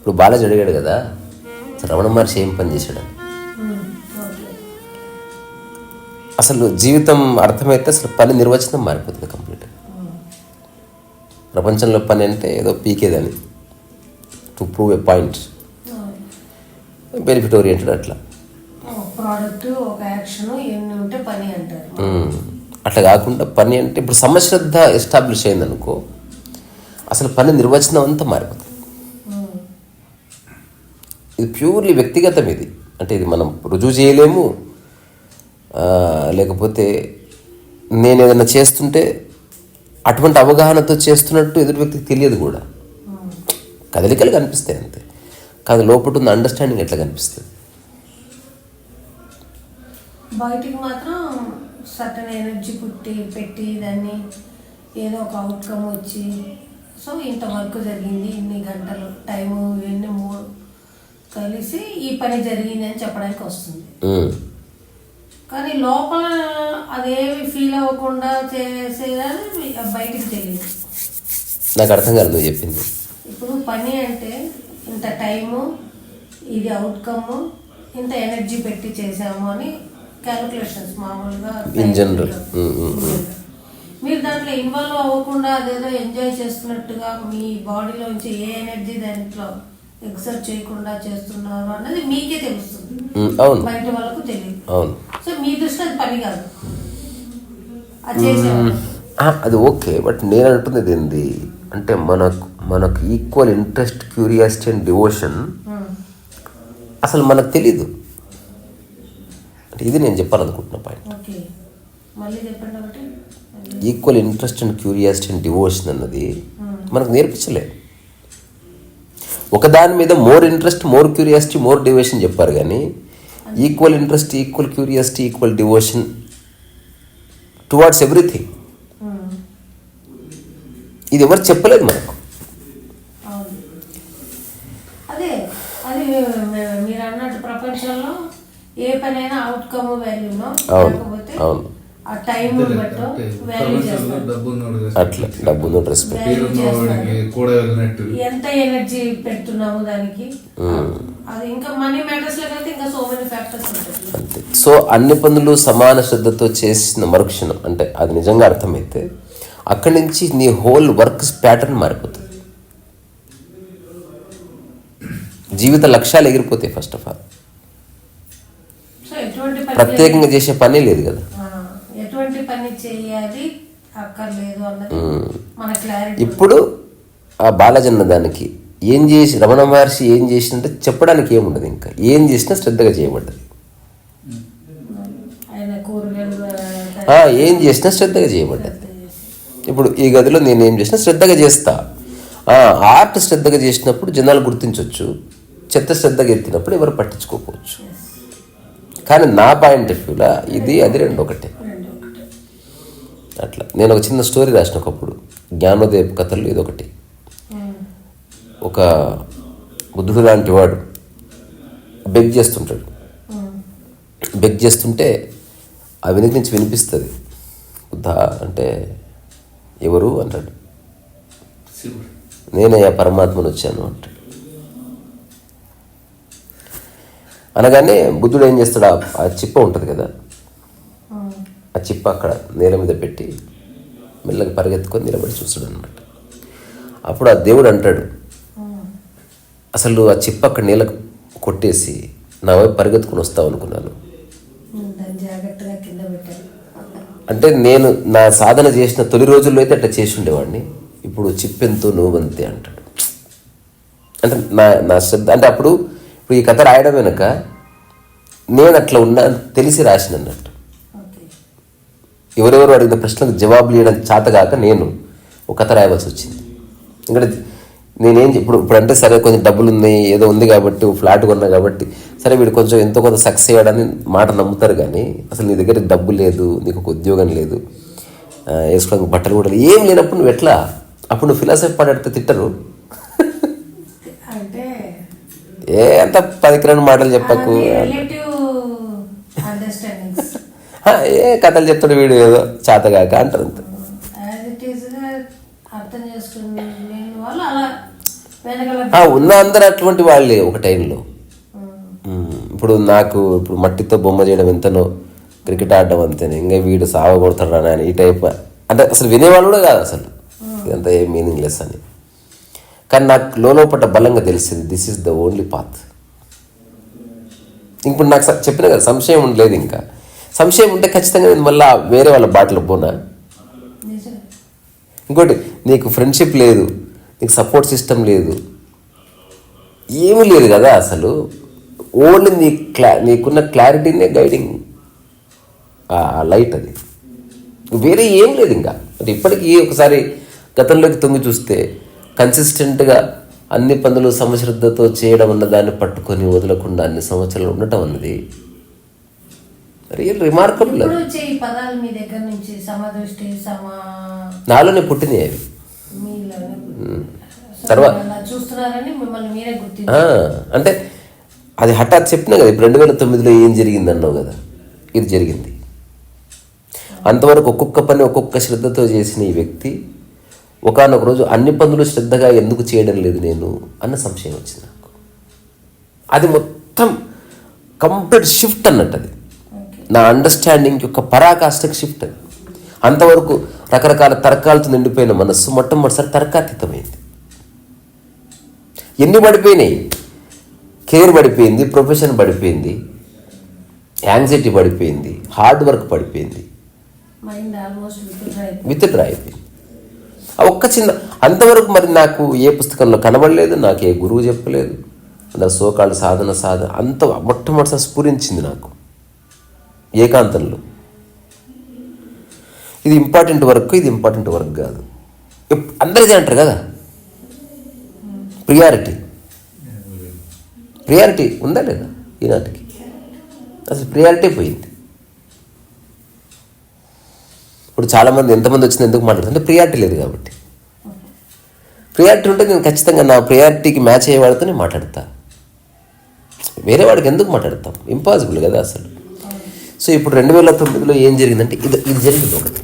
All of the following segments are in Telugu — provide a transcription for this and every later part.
ఇప్పుడు బాలాజీ అడిగాడు కదా రమణ మహర్షి ఏం పని చేశాడు? అసలు జీవితం అర్థమైతే అసలు పని నిర్వచనం మారిపోతుంది కంప్లీట్. ప్రపంచంలో పని అంటే ఏదో పీకేదని. To prove a point benefit oriented అట్లా. అట్లా కాకుండా పని అంటే ఇప్పుడు సమశ్రద్ధ ఎస్టాబ్లిష్ అయిందనుకో అసలు పని నిర్వచనం అంతా మారిపోతుంది. ఇది ప్యూర్లీ వ్యక్తిగతం ఇది. అంటే ఇది మనం రుజువు చేయలేము. లేకపోతే నేను ఏదైనా చేస్తుంటే అటువంటి అవగాహనతో చేస్తున్నట్టు ఎదుటి వ్యక్తికి తెలియదు కూడా. కదలికలు కనిపిస్తాయి అంతే. కాదు లోపల ఉన్న అండర్స్టాండింగ్ ఎట్లా కనిపిస్తుంది? బయటికి మాత్రం సర్టన్ ఎనర్జీ పుట్టి పెట్టి దాన్ని ఏదో ఒక అవుట్కమ్ వచ్చి సో ఇంత వర్క్ జరిగింది ఇన్ని గంటలు టైము ఇవన్నీ మూడు కలిసి ఈ పని జరిగింది అని చెప్పడానికి వస్తుంది. కానీ లోపల అదేమి ఫీల్ అవ్వకుండా చేసేదని బయటికి తెలియదు. నాకు అర్థం కాదు నువ్వు చెప్పింది. ఇప్పుడు పని అంటే ఇంత టైము ఇది అవుట్కమ్ ఇంత ఎనర్జీ పెట్టి చేసాము అని క్యాలిక్యులేషన్స్ మామూలుగా mm, mm. మీరు దాంట్లో ఇన్వాల్వ్ అవ్వకుండా అదేదో ఎంజాయ్ చేస్తున్నట్టుగా మీ బాడీలోంచి ఏ ఎనర్జీ దాంట్లో ఎక్సర్ట్ చేయకుండా చేస్తున్నారు అన్నది మీకే తెలుస్తుంది. అవును. బయట వాళ్ళకు తెలియదు. అవును. సో మీ దృష్టి అది పని కాదు. అది చేసేవాళ్ళు. అది ఓకే బట్ నేను అంటున్నది ఏంది? అంటే మనకు మనకు equal interest curiosity and devotion అసలు మనకు తెలీదు. అంటే ఇది నేను చెప్పాలనుకుంటున్న point equal interest and curiosity and devotion అన్నది మనకు నేర్పించలేదు ఒక దాని మీద more interest more curiosity more devotion చెప్పారు కానీ equal interest equal curiosity equal devotion towards everything ఇది ఎవరు చెప్పలేదు మనకు? అవును. అదే అది మీ- మీరు అన్నట్టు ప్రపంచంలో ఏ పనైనా అవుట్కమ్ వాల్యూనో అవును, లేకపోతే అవును. ఆ టైం బట్టో వాల్యూ అట్లా డబ్బును రెస్పెక్ట్ ఎంత ఎనర్జీ పెడుతున్నాము దానికి? అది ఇంకా మనీ మ్యాటర్స్లో అయితే ఇంకా సో మెనీ ఫ్యాక్టర్స్ ఉంటాయి. అంతే. సో అన్ని పనులు సమాన శ్రద్ధతో చేసిన మరుక్షణం అంటే అది నిజంగా అర్థమైతే అక్కడి నుంచి నీ హోల్ వర్క్ ప్యాటర్న్ మారిపోతుంది. జీవిత లక్ష్యాలు ఎగిరిపోతాయి ఫస్ట్ ఆఫ్ ఆల్ ప్రత్యేకంగా చేసే పనే లేదు కదా ఆ, ఎటువంటి పని చేయాలి అక్కర్లేదు అన్నది మన క్లారిటీ ఇప్పుడు ఆ బాలజన్న దానికి ఏం చేసి రమణ మహర్షి ఏం చేసిందంటే చెప్పడానికి ఏముండదు ఇంకా. ఏం చేసినా శ్రద్ధగా చేయబడ్డది. ఏం చేసినా శ్రద్ధగా చేయబడ్డది. ఇప్పుడు ఈ గదిలో నేను ఏం చేసినా శ్రద్ధగా చేస్తా. ఆర్ట్ శ్రద్ధగా చేసినప్పుడు జనాలు గుర్తించవచ్చు చెత్త శ్రద్ధగా ఎత్తినప్పుడు ఎవరు పట్టించుకోకపోవచ్చు. కానీ నా పాయింట్ ఆఫ్ వ్యూలా ఇది అది రెండు ఒకటి. అట్లా. నేను ఒక చిన్న స్టోరీ రాసిన ఒకప్పుడు. జ్ఞానోదయ కథలు ఇది ఒకటి ఉమ్, ఒక బుద్ధుడు లాంటి వాడు బెగ్ చేస్తుంటాడు. బెగ్ చేస్తుంటే ఆ వెనుక నుంచి వినిపిస్తుంది. బుద్ధ అంటే ఎవరు అంటాడు. నేనే ఆ పరమాత్మను వచ్చాను అంటాడు. అనగానే బుద్ధుడు ఏం చేస్తాడు? ఆ- చిప్ప ఉంటుంది కదా. చిప్ప అక్కడ నేల మీద పెట్టి మెల్లగా పరిగెత్తుకొని నిలబడి చూస్తాడు అనమాట అప్పుడు ఆ దేవుడు అంటాడు అసలు ఆ చిప్ప అక్కడ నేలకు కొట్టేసి నా వైపు పరిగెత్తుకుని వస్తావు అనుకున్నాను. అంటే నేను నా సాధన చేసిన తొలి రోజుల్లో అయితే అట్లా చేసి ఉండేవాడిని. ఇప్పుడు చిప్పెంతో నువ్వంతే అంటాడు. అంటే నా నా శ్రద్ధ అంటే అప్పుడు ఇప్పుడు ఈ కథ రాయడం వెనుక నేను అట్లా ఉన్నా తెలిసి రాసిన అన్నట్టు ఎవరెవరు అడిగిన ప్రశ్నలకు జవాబులు ఇవ్వడం చేతగాక నేను ఒక కథ రాయవలసి వచ్చింది. ఇక్కడ నేనేం ఇప్పుడు ఇప్పుడు అంటే సరే కొంచెం డబ్బులు ఉన్నాయి ఏదో ఉంది కాబట్టి ఫ్లాట్ కొన్నా కాబట్టి సరే వీడు కొంచెం ఎంతో కొంత సక్సెస్ అయ్యాడని మాట నమ్ముతారు కానీ అసలు నీ దగ్గర డబ్బు లేదు నీకు ఒక ఉద్యోగం లేదు వేసుకోవడానికి బట్టలు కూడా. ఏం లేనప్పుడు నువ్వు ఎట్లా? అప్పుడు నువ్వు ఫిలాసఫీ పాడితే తిట్టరు. ఏ అంత పదికిరాని మాటలు చెప్పకు. ఏ కథలు చెప్తాడు వీడు ఏదో చేతగాక అంటారు అంతే. ఉన్న అందరు అటువంటి వాళ్ళే ఒక టైంలో. ఉమ్. ఉమ్, ఇప్పుడు నాకు ఇప్పుడు మట్టితో బొమ్మ చేయడం ఎంతనో క్రికెట్ ఆడడం అంతేనే. ఇంకా వీడు సావ కొడతాడు అని ఈ టైప్. అంటే అసలు వినేవాళ్ళు కూడా కాదు అసలు. ఇదంతా ఏం మీనింగ్ లెస్ అని. కానీ నాకు లోపల బలంగా తెలిసింది this is the only path ఇప్పుడు నాకు చెప్పిన కదా సంశయం ఉండలేదు ఇంకా. సంశయం ఉంటే ఖచ్చితంగా నేను మళ్ళీ వేరే వాళ్ళ బాటలో పోనా? ఇంకోటి నీకు ఫ్రెండ్షిప్ లేదు నీకు సపోర్ట్ సిస్టమ్ లేదు. ఏమీ లేదు కదా అసలు. ఓన్లీ నీ క్లా నీకున్న క్లారిటీనే గైడింగ్ ఆ లైట్ అది. వేరే ఏం లేదు ఇంకా. అంటే ఇప్పటికీ ఒకసారి గతంలోకి తొంగి చూస్తే కన్సిస్టెంట్గా అన్ని పనులు సమశ్రద్ధతో చేయడం అన్న దాన్ని పట్టుకొని వదలకుండా అన్ని సంవత్సరాలు ఉండటం అన్నది రియల్ రిమార్కబుల్ ఇప్పుడు వచ్చే ఈ పదాలు మీ దగ్గర నుంచి సమదృష్టి సమా నాలోనే పుట్టినాయి అవి. మీలోనే సో తర్వా- అలా చూస్తున్నారని మిమ్మల్ని మీరే గుర్తించారు. ఆ, అంటే అది హఠాత్ చెప్పినా కదా ఇప్పుడు రెండు వేల తొమ్మిదిలో ఏం జరిగింది అన్నావు కదా? ఇది జరిగింది. అంతవరకు ఒక్కొక్క పని ఒక్కొక్క శ్రద్ధతో చేసిన ఈ వ్యక్తి ఒకానొక రోజు అన్ని పనులు శ్రద్ధగా ఎందుకు చేయడం లేదు నేను అన్న సంశయం వచ్చింది నాకు. అది మొత్తం కంప్లీట్ షిఫ్ట్ అన్నట్టు అది. నా అండర్స్టాండింగ్ యొక్క పరాకాష్ఠకి షిఫ్ట్ అది. అంతవరకు రకరకాల తర్కాలతో నిండిపోయిన మనస్సు మొట్టమొదటిసారి తర్కాతీతమైంది. ఎన్ని పడిపోయినాయి? కేర్ పడిపోయింది ప్రొఫెషన్ పడిపోయింది యాంగ్జైటీ పడిపోయింది హార్డ్ వర్క్ పడిపోయింది. విత్డ్రా విత్ డ్రా అయిపోయింది. ఒక్క చిన్న అంతవరకు మరి నాకు ఏ పుస్తకంలో కనబడలేదు నాకు ఏ గురువు చెప్పలేదు. నా సోకాళ్ళు సాధన సాధన అంత మొట్టమొదటిసారి స్ఫురించింది నాకు. ఏకాంతంలో. ఇది ఇంపార్టెంట్ వర్క్ ఇది ఇంపార్టెంట్ వర్క్ కాదు. ఎప్- ఇదే అంటారు కదా? ప్రియారిటీ ప్రియారిటీ ఉందా లేదా ఈనాటికి అసలు ప్రియారిటీ పోయింది. ఇప్పుడు చాలామంది ఎంతమంది వచ్చింది ఎందుకు మాట్లాడుతుంటే ప్రియారిటీ లేదు కాబట్టి. ప్రియారిటీ ఉంటే నేను ఖచ్చితంగా నా ప్రియారిటీకి మ్యాచ్ అయ్యేవాడితోనే మాట్లాడతా. వేరే వాడికి ఎందుకు మాట్లాడతాం? ఇంపాసిబుల్ కదా అసలు. సో ఇప్పుడు రెండు వేల తొమ్మిదిలో ఏం జరిగిందంటే ఇది ఇది జరిగింది ఒకటి.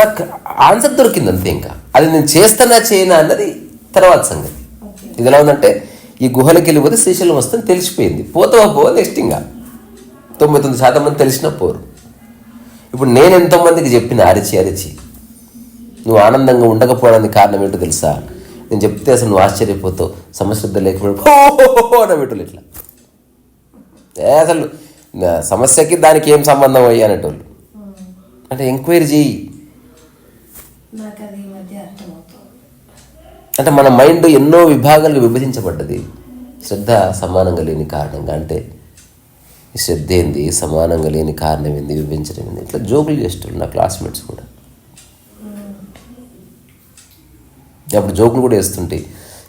నాకు ఆన్సర్ దొరికింది అంతే ఇంకా. అది నేను చేస్తానా చేయనా అన్నది తర్వాత సంగతి. ఇది ఎలా ఉందంటే ఈ గుహలకి వెళ్ళిపోతే శ్రీశైలం వస్తుంది తెలిసిపోయింది. పోతావా పో నెక్స్ట్ ఇంకా. తొంభై తొమ్మిది శాతం మంది తెలిసినా పోరు. ఇప్పుడు నేను ఎంతోమందికి చెప్పిన అరిచి అరిచి నువ్వు ఆనందంగా ఉండకపోవడానికి కారణం ఏంటో తెలుసా? నేను చెప్తే అసలు నువ్వు ఆశ్చర్యపోతావు. సమశ్రద్ధ లేకపోతే అనబెట్టులు ఇట్లా. ఏ అసలు సమస్యకి దానికి ఏం సంబంధం అయ్యి అనేటోళ్ళు అంటే ఎంక్వైరీ చేయి అంటే మన మైండ్ ఎన్నో విభాగాలుగా విభజించబడ్డది. శ్రద్ధ సమానంగా లేని కారణంగా అంటే శ్రద్ధ ఏంది? సమానంగా లేని కారణం ఏంది? విభజించడం ఏంది? ఇట్లా జోకులు చేస్తారు నా క్లాస్మేట్స్ కూడా. అప్పుడు జోకులు కూడా వేస్తుంటాయి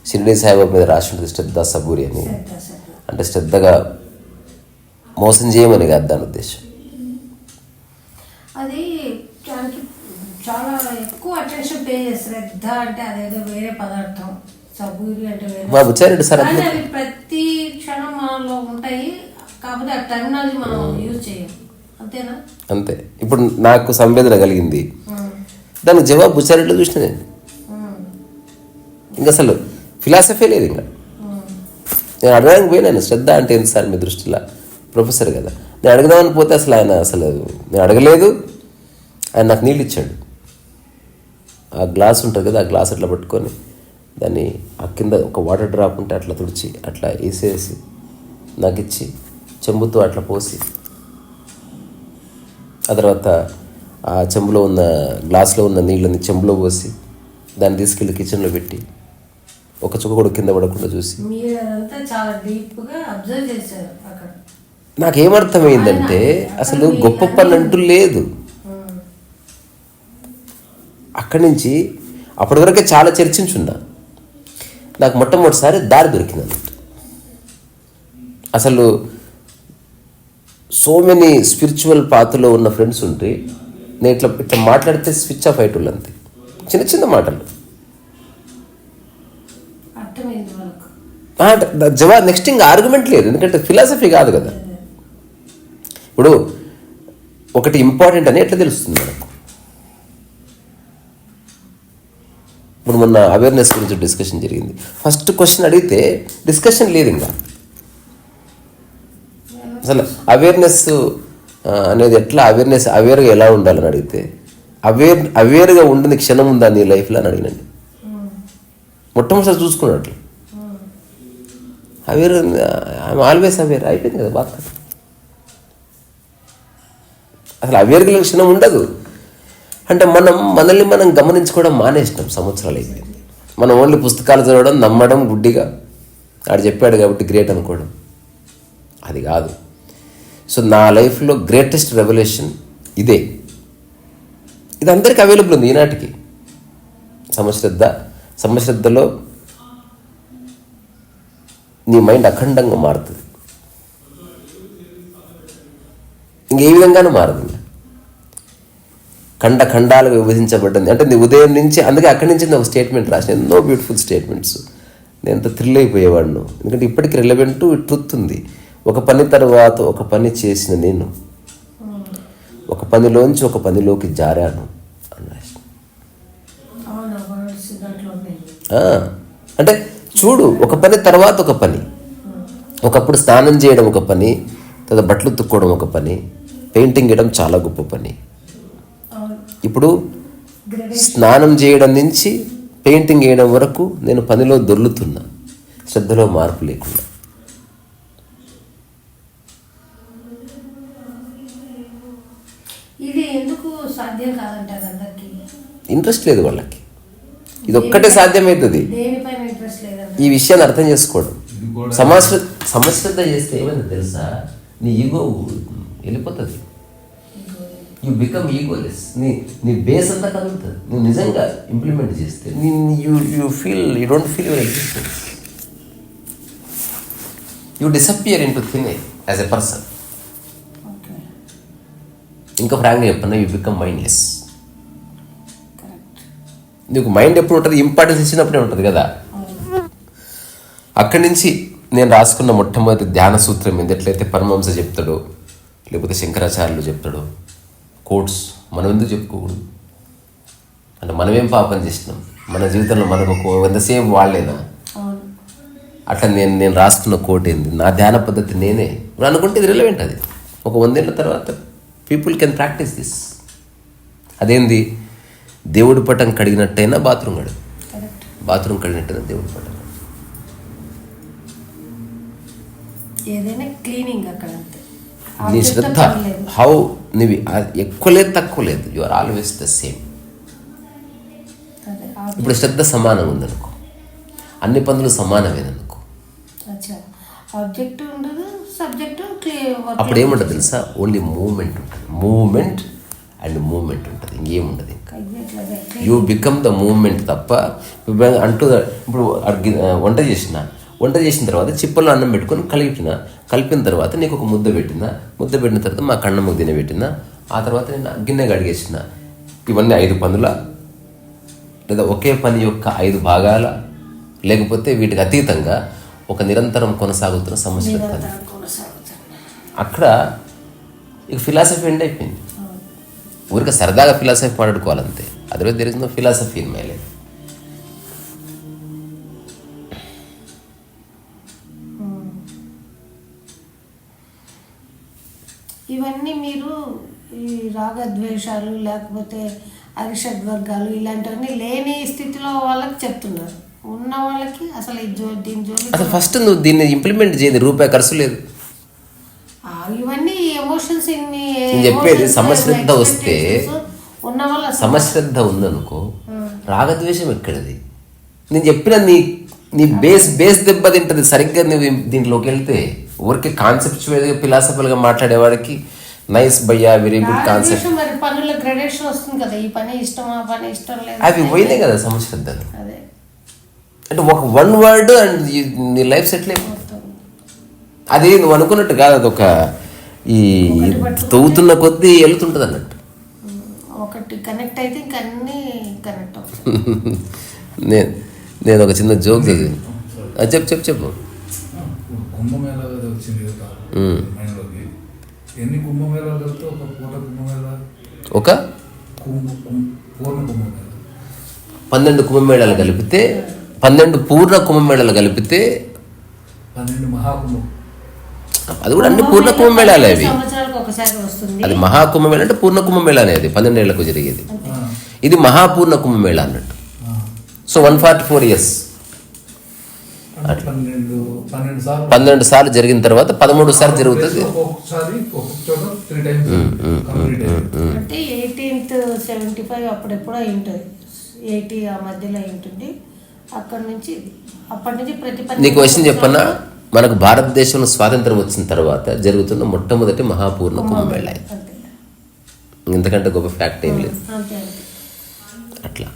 షిరిడి సాయిబాబా మీద రాసి ఉంటుంది శ్రద్ధ సబూరి అని. అంటే శ్రద్ధగా మోసం చేయమని కాదు దాని ఉద్దేశం. అది చాలా ఎక్కువ అటెన్షన్ పే శ్రద్ధ అంటే అదేదో వేరే పదార్థం. సబూరి అంటే సార్ ప్రతి క్షణం మనలో ఉంటాయి. కాకపోతే ఆ టెక్నాలజీ మనం యూజ్ చేయం అంతేనా? అంతే. ఇప్పుడు నాకు సంవేదన కలిగింది. ఉమ్, దానికి జవాబు బుచ్చారెడ్డిలో చూసిన నేను. ఇంకా అసలు ఫిలాసఫీ లేదు ఇంకా. నేను అడగడానికి పోయినాను శ్రద్ధ అంటే ఏంటి సార్ మీ దృష్టిలో? ప్రొఫెసర్ కదా. నేను అడగదామని పోతే అసలు ఆయన అసలు నేను అడగలేదు. ఆయన నాకు నీళ్ళు ఇచ్చాడు. ఆ గ్లాస్ ఉంటుంది కదా ఆ గ్లాస్ అట్లా పట్టుకొని దాన్ని ఆ కింద ఒక వాటర్ డ్రాప్ ఉంటే అట్లా తుడిచి అట్లా వేసేసి నాకు ఇచ్చి చెంబుతో అట్లా పోసి ఆ తర్వాత ఆ చెంబులో ఉన్న గ్లాస్లో ఉన్న నీళ్ళని చెంబులో పోసి దాన్ని తీసుకెళ్ళి కిచెన్లో పెట్టి ఒక చుక్క కూడా కింద పడకుండా చూసి. నాకేమర్థమైందంటే అసలు గొప్ప పని అంటూ లేదు. అక్కడి నుంచి అప్పటి వరకే చాలా చర్చించున్నా. నాకు మొట్టమొదటిసారి దారి దొరికింది అన్నట్టు అసలు సో మెనీ స్పిరిచువల్ పాత్రలో ఉన్న ఫ్రెండ్స్ ఉంటే నేను ఇట్లా ఇట్లా మాట్లాడితే స్విచ్ ఆఫ్ అయ్యేటోళ్ళు అంతే. చిన్న చిన్న మాటలు. జవా నెక్స్ట్ ఇంకా ఆర్గ్యుమెంట్ లేదు ఎందుకంటే ఫిలాసఫీ కాదు కదా. ఇప్పుడు ఒకటి ఇంపార్టెంట్ అని ఎట్లా తెలుస్తుంది మనకు? ఇప్పుడు మొన్న అవేర్నెస్ గురించి డిస్కషన్ జరిగింది. ఫస్ట్ క్వశ్చన్ అడిగితే డిస్కషన్ లేదు ఇంకా. అసలు అవేర్నెస్ అనేది ఎట్లా అవేర్నెస్ అవేర్గా ఎలా ఉండాలని అడిగితే అవేర్ అవేర్గా ఉండని క్షణం ఉందా నీ లైఫ్లో అని అడిగినండి. మొట్టమొదటిసారి చూసుకున్నట్లు అవేర్ ఐఎమ్ ఆల్వేస్ అవేర్ అయిపోయింది కదా బాధ అసలు అవేర్గా క్షణం ఉండదు. అంటే మనం మనల్ని మనం గమనించుకోవడం మానేసినాం సంవత్సరాలు అయిపోయింది మనం ఓన్లీ పుస్తకాలు చదవడం నమ్మడం గుడ్డిగా. ఆడు చెప్పాడు కాబట్టి గ్రేట్ అనుకోవడం. అది కాదు. సో నా లైఫ్లో గ్రేటెస్ట్ రెవల్యూషన్ ఇదే. ఇది అందరికీ అవైలబుల్ ఉంది ఈనాటికి. సమశ్రద్ధ సమశ్రద్ధలో నీ మైండ్ అఖండంగా మారుతుంది. ఇంకే విధంగానూ మారదు. ఖండ ఖండాలుగా విభజించబడ్డింది అంటే నీ ఉదయం నుంచి అందుకే అక్కడి నుంచి ఒక స్టేట్మెంట్ రాసిన. ఎన్నో బ్యూటిఫుల్ స్టేట్మెంట్స్. నేను ఎంత థ్రిల్ అయిపోయేవాడిను. ఎందుకంటే ఇప్పటికి రిలవెంట్ ట్రుత్ ఉంది. ఒక పని తర్వాత ఒక పని చేసిన నేను. ఒక పనిలోంచి ఒక పనిలోకి జారాను అని రాసిన. అవును వర్డ్స్ దాంట్లో ఉన్నాయి ఆ, అంటే చూడు ఒక పని తర్వాత ఒక పని. ఒకప్పుడు స్నానం చేయడం ఒక పని తర్వాత బట్టలు తుక్కోవడం ఒక పని పెయింటింగ్ వేయడం చాలా గొప్ప పని. ఇప్పుడు స్నానం చేయడం నుంచి పెయింటింగ్ వేయడం వరకు నేను పనిలో దొర్లుతున్నా. శ్రద్ధలో మార్పు లేకుండా. ఇంట్రెస్ట్ లేదు వాళ్ళకి. ఇది ఒక్కటే సాధ్యమవుతుంది ఈ విషయాన్ని అర్థం చేసుకోవడం. సమశ్ర సమశ్రద్ధ చేస్తే ఏమైంది తెలుసా? నీ ఈగో వెళ్ళిపోతుంది. యూ బికమ్ ఈగోలెస్ నీ నీ బేస్ అంతా కదులుతుంది. నువ్వు నిజంగా ఇంప్లిమెంట్ చేస్తే నీ you you feel you don't feel your existence you disappear into thing as a person okay ఇంకా ఫ్రాంక్గా చెప్పన్నా యూ బికమ్ మైండ్లెస్ నీకు మైండ్ ఎప్పుడు ఉంటుంది? ఇంపార్టెన్స్ ఇచ్చినప్పుడే ఉంటుంది కదా. అక్కడి నుంచి నేను రాసుకున్న మొట్టమొదటి ధ్యాన సూత్రం ఏంది? ఎట్లయితే పరమహంస చెప్తాడో లేకపోతే శంకరాచార్యులు చెప్తాడో కోట్స్ మనం ఎందుకు చెప్పుకోకూడదు? అంటే మనమేం పాపం చేసినాం? మన జీవితంలో మనకు ఒక ఎంతసేపు వాళ్ళేనా అట్లా నేను నేను రాసుకున్న కోట్ ఏంది? నా ధ్యాన పద్ధతి నేనే. ఇప్పుడు అనుకుంటే ఇది రిలవెంట్ అది. ఒక వందేళ్ళ తర్వాత పీపుల్ కెన్ ప్రాక్టీస్ దిస్ అదేంది? దేవుడి పటం కడిగినట్టయినా బాత్రూమ్ కడుగు కరెక్ట్. బాత్రూమ్ కడిగినట్టయినా దేవుడి పటం. ఏదైనా క్లీనింగ్ అక్కడ నీ శ్రద్ధ. హౌ నీవి ఎక్కువ లేదు తక్కువ లేదు. You are always the same. ఇప్పుడు శ్రద్ధ సమానం ఉందనుకో. అన్ని పనులు సమానమేననుకో. అప్పుడు ఏముంటుంది తెలుసా? ఓన్లీ మూమెంట్ ఉంటుంది. మూమెంట్ అండ్ మూమెంట్ ఉంటుంది. ఇంకేముండదు ఇంకా యూ బికమ్ ద మూమెంట్ తప్ప అంటూ ఇప్పుడు వంట చేసిన వంట చేసిన తర్వాత చిప్పలో అన్నం పెట్టుకొని కలిపిన కలిపిన తర్వాత నీకు ఒక ముద్ద పెట్టిన ముద్ద పెట్టిన తర్వాత మా కన్నమ్మకు తినబెట్టిన ఆ తర్వాత నేను గిన్నె కడిగేసిన. ఇవన్నీ ఐదు పనుల? లేదా ఒకే పని యొక్క ఐదు భాగాల? లేకపోతే వీటికి అతీతంగా ఒక నిరంతరం కొనసాగుతున్న సమస్య అక్కడ ఇక ఫిలాసఫీ ఎండ్ అయిపోయింది. ఊరికే సరదాగా ఫిలాసఫీ మాట్లాడుకోవాలంతే అదే there is no philosophy in my life ఇవన్నీ మీరు ఈ రాగద్వేషాలు లేకపోతే అరిషడ్ వర్గాలు ఇలాంటివన్నీ లేని స్థితిలో వాళ్ళకి చెప్తున్నారు. ఉన్న వాళ్ళకి అసలు దీని జోలి అసలు ఫస్ట్ నువ్వు దీన్ని ఇంప్లిమెంట్ చేయదు రూపాయి ఖర్చు లేదు. ఇన్ని నేను చెప్పేది సమశ్రద్ధ వస్తే ఉన్న వాళ్ళ సమశ్రద్ధ ఉందనుకో రాగద్వేషం ఎక్కడిది? నేను చెప్పిన నీ నీ బేస్ బేస్ దెబ్బతింటది సరిగ్గా నువ్వు దీంట్లోకి వెళ్తే ఊరికే కాన్సెప్చువల్గా ఫిలాసఫికల్గా మాట్లాడేవాడికి నైస్ భయ్యా వెరీ గుడ్ కాన్సెప్ట్ మరి పనుల గ్రడేషన్ వస్తుంది కదా ఈ పని ఇష్టం ఆ పని ఇష్టం లేదు అవి పోయినాయి కదా సమశ్రద్ధలు. అదే. అంటే ఒక వన్ వర్డ్ అండ్ నీ లైఫ్ సెటిల్ అయిపోతుంది అది నువ్వు అనుకున్నట్టు కాదు అదొక ఈ తవ్వుతున్న కొద్దీ వెళ్తుంటుంది అన్నట్టు ఒకటి కనెక్ట్ అయితే ఇంక అన్నీ కనెక్ట్ అవుతాయి. నేను నేను ఒక చిన్న జోక్ చదివాను. అది చెప్పు చెప్పు చెప్పు. కుంభమేళ వచ్చింది ఎన్ని ఒక పూట కుంభమేళ? ఒక? కుంభ కుంభ- పూర్ణ కుంభమేళ. పన్నెండు కుంభమేళాలు కలిపితే పన్నెండు పూర్ణ కుంభమేళాలు కలిపితే పన్నెండు మహాకుంభం. అది కూడా అన్ని పూర్ణ కుంభమేళాలే అవి. సంవత్సరాలకు ఒకసారి వస్తుంది. అది మహాకుంభమేళ అంటే పూర్ణ కుంభమేళ అనేది పన్నెండేళ్ళకు జరిగేది. ఇది మహాపూర్ణ కుంభమేళ అన్నట్టు. So one forty four years. పన్నెండు సార్లు. జరిగిన తర్వాత పదమూడు సార్లు జరుగుతుంది. అంటే ఎయిటీన్త్ సెవెంటీ ఫైవ్ అప్పుడెప్పుడో అయి ఉంటుంది ఎయిటీ ఆ మధ్యలో అయి ఉంటుంది అక్కడ నుంచి ఇది. అప్పటి నుంచి ప్రతి పది నీకు విషయం చెప్పన్నా? మనకు భారతదేశంలో స్వాతంత్రం వచ్చిన తర్వాత జరుగుతున్న మొట్టమొదటి మహాపూర్ణ కుంభమేళ ఇంతకంటే గొప్ప ఫ్యాక్ట్ ఏం లేదు. అట్లా.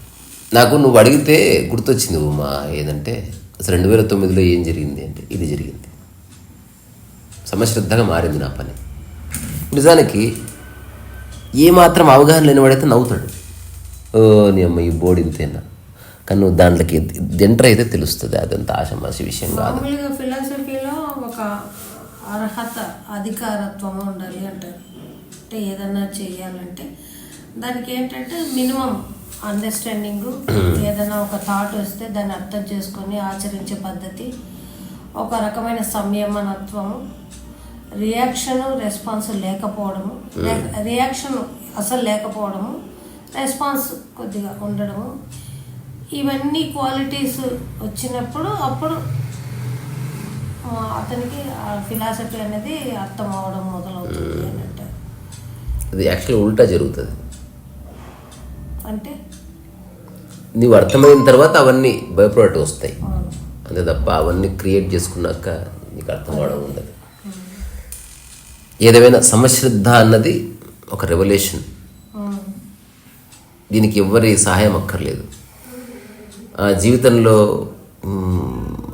నాకు నువ్వు అడిగితే గుర్తొచ్చింది ఉమా ఏదంటే అసలు రెండు వేల తొమ్మిదిలో ఏం జరిగింది అంటే ఇది జరిగింది. సమశ్రద్ధగా మారింది నా పని. నిజానికి ఏమాత్రం అవగాహన లేనివాడైతే నవ్వుతాడు. ఓ నీ అమ్మ ఈ బోర్డు ఇంతేనా? కానీ నువ్వు దాంట్లోకి ఎంటర్ అయితే తెలుస్తుంది అదంతా ఆశమాసి విషయం కాదు. ఒక అర్హత అధికారత్వం ఉండాలి అంటారు. అంటే ఏదైనా చేయాలంటే దానికి ఏంటంటే మినిమం అండర్స్టాండింగ్ ఏదైనా ఒక థాట్ వస్తే దాన్ని అర్థం చేసుకొని ఆచరించే పద్ధతి ఒక రకమైన సంయమనత్వము రియాక్షన్ రెస్పాన్స్ లేకపోవడము రియాక్షన్ అసలు లేకపోవడము రెస్పాన్స్ కొద్దిగా ఉండడము ఇవన్నీ క్వాలిటీస్ వచ్చినప్పుడు అప్పుడు అతనికి ఫిలాసఫీ అనేది అర్థం అవడం మొదలవుతుంది అది యాక్చువల్లీ ఉల్టా జరుగుతుంది. అంటే? నీవు అర్థమైన తర్వాత అవన్నీ బై ప్రోడక్ట్ వస్తాయి. అంతే తప్ప అవన్నీ క్రియేట్ చేసుకున్నాక నీకు అర్థం అవడం ఉండదు. ఏదేమైనా సమశ్రద్ధ అన్నది ఒక రెవల్యూషన్. దీనికి ఎవ్వరి సహాయం అక్కర్లేదు. ఆ జీవితంలో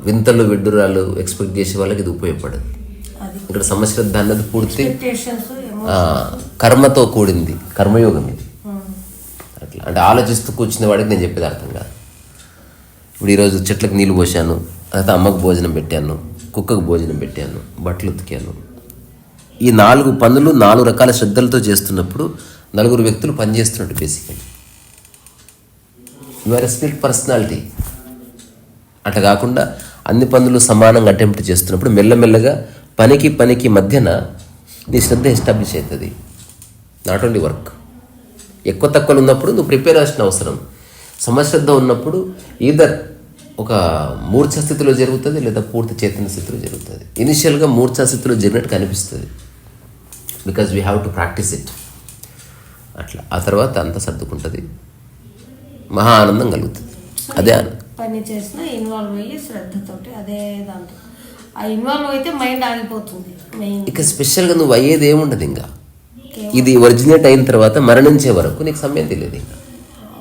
వింతలు విడ్డూరాలు ఎక్స్పెక్ట్ చేసే వాళ్ళకి ఇది ఉపయోగపడదు. ఇక్కడ సమశ్రద్ధ అన్నది పూర్తి కర్మతో కూడింది కర్మయోగం ఇది. అట్లా. అంటే ఆలోచిస్తూ కూర్చునే వాడికి నేను చెప్పేది అర్థం కాదు. ఇప్పుడు ఈరోజు చెట్లకు నీళ్ళు పోసాను తర్వాత అమ్మకు భోజనం పెట్టాను కుక్కకు భోజనం పెట్టాను బట్టలు ఉతికాను. ఈ నాలుగు పనులు నాలుగు రకాల శ్రద్ధలతో చేస్తున్నప్పుడు నలుగురు వ్యక్తులు పనిచేస్తున్నట్టు basically you are a spirit personality అట్లా కాకుండా అన్ని పనులు సమానంగా అటెంప్ట్ చేస్తున్నప్పుడు మెల్లమెల్లగా పనికి పనికి మధ్యన నీ శ్రద్ధ ఎస్టాబ్లిష్ అవుతుంది. నాట్ ఓన్లీ వర్క్ ఎక్కువ తక్కువలు ఉన్నప్పుడు నువ్వు ప్రిపేర్ అవ్వాల్సిన అవసరం. సమశ్రద్ధ ఉన్నప్పుడు ఈధర్ ఒక మూర్ఛ స్థితిలో జరుగుతుంది లేదా పూర్తి చైతన్య స్థితిలో జరుగుతుంది. ఇనిషియల్గా మూర్ఛ స్థితిలో జరిగినట్టు కనిపిస్తుంది. Because we have to practice it అట్లా. ఆ తర్వాత అంతా సర్దుకుంటుంది. మహా ఆనందం కలుగుతుంది. అదే ఆనందం. పని చేసినా ఇన్వాల్వ్ అయ్యి శ్రద్ధతోటి అదే దాంట్లో ఆ ఇన్వాల్వ్ అయితే మైండ్ ఆగిపోతుంది మెయిన్ ఇక స్పెషల్గా నువ్వు అయ్యేది ఏముండదు ఇంకా. ఇది ఒరిజినేట్ అయిన తర్వాత మరణించే వరకు నీకు సమయం తెలియదు ఇంకా.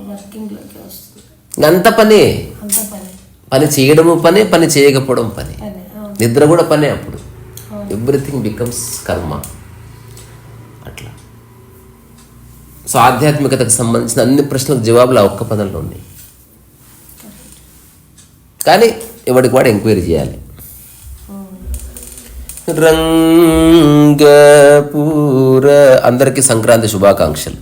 వర్కింగ్లోకి వస్తుంది. ఇంకా అంత పనే? అంత పని. పని చేయడము పనే పని చేయకపోవడం పనే. నిద్ర కూడా పనే అప్పుడు. ఎవ్రీథింగ్ బికమ్స్ కర్మ అట్లా. సో ఆధ్యాత్మికతకు సంబంధించిన అన్ని ప్రశ్నలకు జవాబులు ఆ ఒక్క పదంలో ఉన్నాయి. కానీ ఎవరికి వాడు ఎంక్వైరీ చేయాలి. రంగపూర అందరికీ సంక్రాంతి శుభాకాంక్షలు.